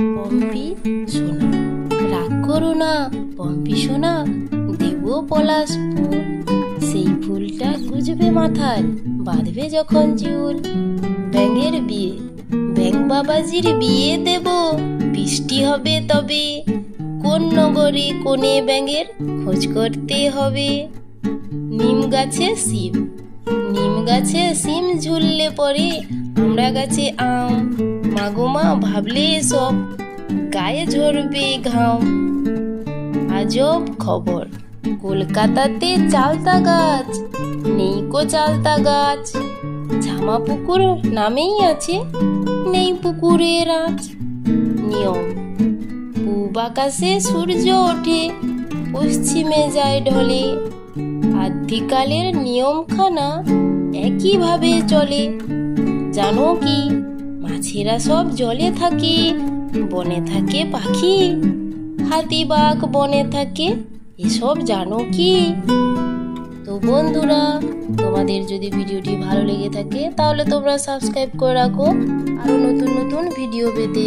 পম্পি সোনা। রাগ করো না, পম্পি সোনা, দেব পলাশ ফুল। সেই ফুলটা গুজবে মাথায়, বাঁধবে যখন চুল ব্যাঙের বিয়ে, ব্যাঙ বাবাজির বিয়ে দেব। বৃষ্টি হবে তবে, কোন নগরে, কোনে ব্যাঙের খোঁজ করতে হবে। নিম গাছে শিম, নিম গাছে শিম ঝুললে পরে আমরা গাছে আম। মাগো মা, ভাবলে সব গায়ে ঝরবে ঘাম। আজব খবর, কলকাতাতে চালতা গাছ, নেই কো চালতা গাছ। ঝামা পুকুর নামেই আছে, নেই পুকুরের আঁচ। নিয়ম, পূব আকাশে সূর্য ওঠে, পশ্চিমে যায় ঢলে। আদ্যিকালের নিয়মখানা একইভাবে চলে। জানো কি? মাছেরা সব জলে থাকে, বনে থাকে পাখি। হাতি বাঘ বনে থাকে, এসব জানো কি? তো বন্ধুরা, তোমাদের যদি ভিডিওটি ভালো লেগে থাকে, তাহলে তোমরা সাবস্ক্রাইব করে রাখো। আরও নতুন নতুন ভিডিও পেতে।